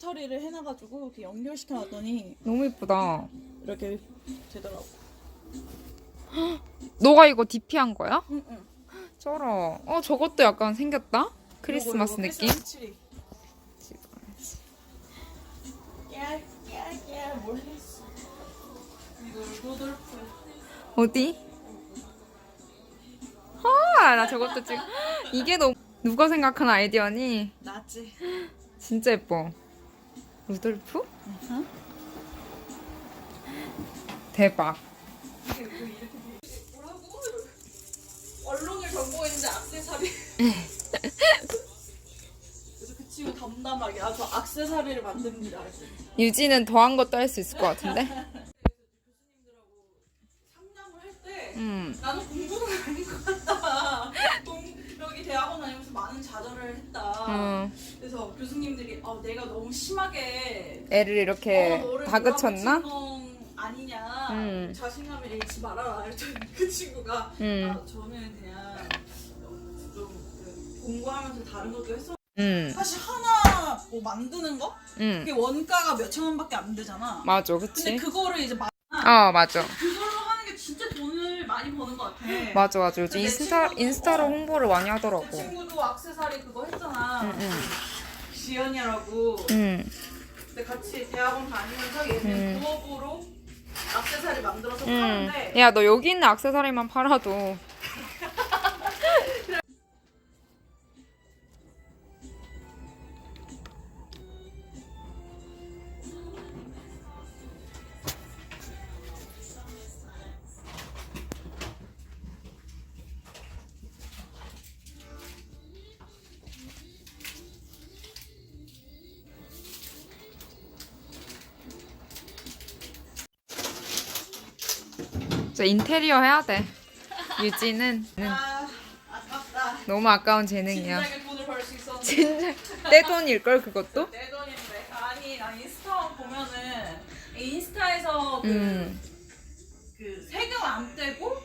배터리를 해놔가지고 이렇게 연결시켜놨더니 너무 예쁘다. 이렇게 되더라고. 너가 이거 DP한 거야? 응응. 쩔어. 어 저것도 약간 생겼다. 크리스마스 느낌. 트리. 깨깨깨 뭘 했어? 이거 루돌프. 어디? 아, 나 저것도 지금 이게 너무 누가 생각한 아이디어니? 나지. 진짜 예뻐. 루돌프? 대박. 뭐 이렇게 뭐라고? 언론을 전공했는데 악세사리. 그래서 그 친구 담담하게 아저 악세사리를 만듭니다. 유지는 더한 것도 할 수 있을 것 같은데? 상담을 할 때 음. 나는 공부는 아닌 것 같다. 공, 여기 대학원 다니면서 좌절을 했다. 음. 그래서 교수님들이 어, 내가 너무 심하게 애를 이렇게 어, 너를 다그쳤나? 몰아붙인 건 아니냐 음. 자신감을 잃지 말아라 그랬더니 그 친구가 음. 아, 저는 그냥 좀그 공부하면서 다른 것도 했어 음. 사실 하나 뭐 만드는 거? 음. 그게 원가가 몇 천 원밖에 안 되잖아 맞아, 근데 그치? 그거를 이제 마, 어, 맞아. 버는 것 같아 맞아, 맞아. 요즘 내 인스타, 친구도- 인스타로 어. 홍보를 많이 제 하더라고. 친구도 악세사리 그거 했잖아 응, 응. 지연이라고 음. 근데 같이 대학원 다니면서 얘는 음. 부업으로 악세사리 만들어서 음. 파는데 야, 너 여기 있는 액세서리만 팔아도. 저 인테리어 해야 돼. 유지는 아 아깝다 너무 아까운 재능이야. 진작에 돈을 벌 수 있었는데 진짜 내 돈일 걸 그것도? 내 돈인데 아니 나 인스타 보면은 인스타에서 그, 음. 그 세금 안 떼고